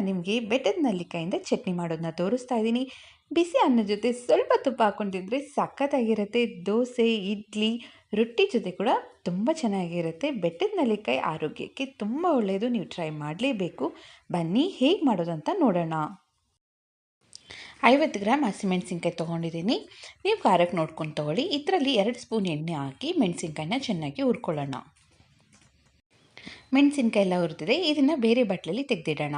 ನಿಮಗೆ ಬೆಟ್ಟದ ನಲ್ಲಿಕಾಯಿಂದ ಚಟ್ನಿ ಮಾಡೋದನ್ನ ತೋರಿಸ್ತಾ ಇದ್ದೀನಿ. ಬಿಸಿ ಅನ್ನದ ಜೊತೆ ಸ್ವಲ್ಪ ತುಪ್ಪ ಹಾಕ್ಕೊಂಡಿದ್ರೆ ಸಖತ್ತಾಗಿರುತ್ತೆ. ದೋಸೆ, ಇಡ್ಲಿ, ರೊಟ್ಟಿ ಜೊತೆ ಕೂಡ ತುಂಬ ಚೆನ್ನಾಗಿರುತ್ತೆ. ಬೆಟ್ಟದ ನಲ್ಲಿಕಾಯಿ ಆರೋಗ್ಯಕ್ಕೆ ತುಂಬ ಒಳ್ಳೆಯದು ನೀವು ಟ್ರೈ ಮಾಡಲೇಬೇಕು. ಬನ್ನಿ, ಹೇಗೆ ಮಾಡೋದು ಅಂತ ನೋಡೋಣ. ಐವತ್ತು ಗ್ರಾಮ್ ಹಸಿಮೆಣ್ಸಿನ್ಕಾಯಿ ತೊಗೊಂಡಿದ್ದೀನಿ. ನೀವು ಖಾರಕ್ಕೆ ನೋಡ್ಕೊಂಡು ತೊಗೊಳ್ಳಿ. ಇದರಲ್ಲಿ ಎರಡು ಸ್ಪೂನ್ ಎಣ್ಣೆ ಹಾಕಿ ಮೆಣಸಿನ್ಕಾಯಿನ ಚೆನ್ನಾಗಿ ಹುರ್ಕೊಳ್ಳೋಣ. ಮೆಣಸಿನ್ಕಾಯಿ ಎಲ್ಲ ಹುರಿದಿದೆ. ಇದನ್ನು ಬೇರೆ ಬಟ್ಲಲ್ಲಿ ತೆಗೆದಿಡೋಣ.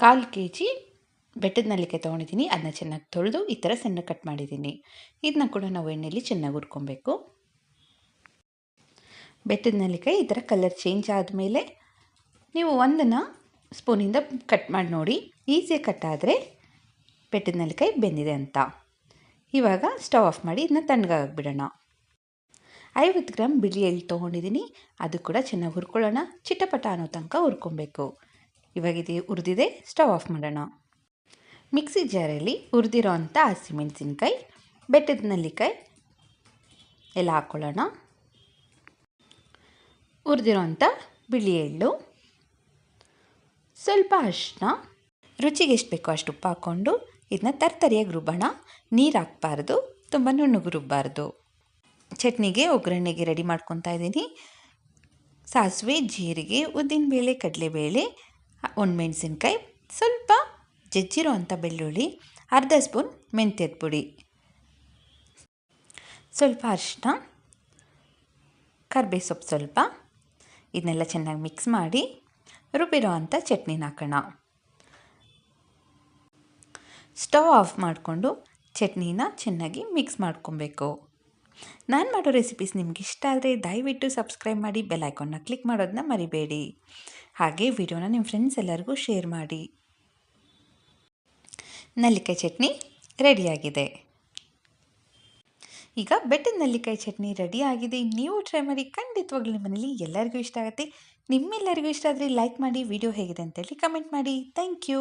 ಕಾಲು ಕೆ ಜಿ ಬೆಟ್ಟದ ನಲ್ಲಿಕೆ ತೊಗೊಂಡಿದ್ದೀನಿ. ಅದನ್ನ ಚೆನ್ನಾಗಿ ತೊಳೆದು ಈ ಥರ ಸಣ್ಣ ಕಟ್ ಮಾಡಿದ್ದೀನಿ. ಇದನ್ನ ಕೂಡ ನಾವು ಎಣ್ಣೆಯಲ್ಲಿ ಚೆನ್ನಾಗಿ ಹುರ್ಕೊಬೇಕು. ಬೆಟ್ಟದ ನಲ್ಲಿಕಾಯಿ ಈ ಥರ ಕಲರ್ ಚೇಂಜ್ ಆದಮೇಲೆ ನೀವು ಒಂದನ್ನು ಸ್ಪೂನಿಂದ ಕಟ್ ಮಾಡಿ ನೋಡಿ. ಈಸಿಯಾಗಿ ಕಟ್ ಆದರೆ ಬೆಟ್ಟದ ನಲ್ಲಿಕಾಯಿ ಬೆಂದಿದೆ ಅಂತ. ಇವಾಗ ಸ್ಟವ್ ಆಫ್ ಮಾಡಿ ಇದನ್ನ ತಣ್ಣಗಾಗ್ಬಿಡೋಣ. ಐವತ್ತು ಗ್ರಾಮ್ ಬಿಳಿ ತೊಗೊಂಡಿದ್ದೀನಿ. ಅದು ಕೂಡ ಚೆನ್ನಾಗಿ ಹುರ್ಕೊಳ್ಳೋಣ. ಚಿಟಪಟ ಅನ್ನೋ ತನಕ ಹುರ್ಕೊಬೇಕು. ಇವಾಗ ಇದೆ ಹುರಿದಿದೆ, ಸ್ಟವ್ ಆಫ್ ಮಾಡೋಣ. ಮಿಕ್ಸಿ ಜಾರಲ್ಲಿ ಹುರಿದಿರೋ ಅಂಥ ಹಸಿಮೆಣಸಿನ್ಕಾಯಿ, ಬೆಟ್ಟದ ನಲ್ಲಿಕಾಯಿ ಎಲ್ಲ ಹಾಕ್ಕೊಳ್ಳೋಣ ಹುರಿದಿರೋ ಅಂಥ ಬಿಳಿ ಎಳ್ಳು, ಸ್ವಲ್ಪ ಅರಿಶಿನ ರುಚಿಗೆ ಎಷ್ಟು ಬೇಕೋ ಅಷ್ಟು ಉಪ್ಪು ಹಾಕ್ಕೊಂಡು ಇದನ್ನ ತರ್ತರಿಯಾಗಿ ರುಬ್ಬೋಣ. ನೀರು ಹಾಕ್ಬಾರ್ದು, ತುಂಬ ನುಣ್ಣಗೆ ರುಬ್ಬಾರ್ದು. ಚಟ್ನಿಗೆ, ಒಗ್ಗರಣೆಗೆ ರೆಡಿ ಮಾಡ್ಕೊತಾ ಇದ್ದೀನಿ. ಸಾಸಿವೆ, ಜೀರಿಗೆ, ಉದ್ದಿನಬೇಳೆ, ಕಡಲೆಬೇಳೆ ಒಣಮೆಣ್ಸಿನ್ಕಾಯಿ ಸ್ವಲ್ಪ ಜಜ್ಜಿರೋ ಅಂಥ ಬೆಳ್ಳುಳ್ಳಿ, ಅರ್ಧ ಸ್ಪೂನ್ ಮೆಂತ್ಯದ ಪುಡಿ. ಸ್ವಲ್ಪ ಅರಿಶಿನ ಕರ್ಬೇ ಸೊಪ್ಪು ಸ್ವಲ್ಪ, ಇದನ್ನೆಲ್ಲ ಚೆನ್ನಾಗಿ ಮಿಕ್ಸ್ ಮಾಡಿ ರುಬ್ಬಿರೋ ಅಂಥ ಚಟ್ನಿನ ಹಾಕೋಣ. ಸ್ಟವ್ ಆಫ್ ಮಾಡಿಕೊಂಡು ಚಟ್ನಿನ ಚೆನ್ನಾಗಿ ಮಿಕ್ಸ್ ಮಾಡ್ಕೊಬೇಕು. ನಾನು ಮಾಡೋ ರೆಸಿಪೀಸ್ ನಿಮ್ಗೆ ಇಷ್ಟ ಆದರೆ ದಯವಿಟ್ಟು ಸಬ್ಸ್ಕ್ರೈಬ್ ಮಾಡಿ ಬೆಲ್ ಐಕಾನ್ನ ಕ್ಲಿಕ್ ಮಾಡೋದನ್ನ ಮರಿಬೇಡಿ. ಹಾಗೆ ವಿಡಿಯೋನ ನಿಮ್ಮ ಫ್ರೆಂಡ್ಸ್ ಎಲ್ಲರಿಗೂ ಶೇರ್ ಮಾಡಿ. ನಲ್ಲಿಕಾಯಿ ಚಟ್ನಿ ರೆಡಿಯಾಗಿದೆ ಈಗ ಬೆಟ್ಟದ ನಲ್ಲಿಕಾಯಿ ಚಟ್ನಿ ರೆಡಿ ಆಗಿದೆ. ನೀವು ಟ್ರೈ ಮಾಡಿ ಖಂಡಿತವಾಗ್ಲೂ ಮನೇಲಿ ಎಲ್ಲರಿಗೂ ಇಷ್ಟ ಆಗುತ್ತೆ. ನಿಮ್ಮೆಲ್ಲರಿಗೂ ಇಷ್ಟ ಆದರೆ ಲೈಕ್ ಮಾಡಿ, ವಿಡಿಯೋ ಹೇಗಿದೆ ಅಂತೇಳಿ ಕಮೆಂಟ್ ಮಾಡಿ. Thank you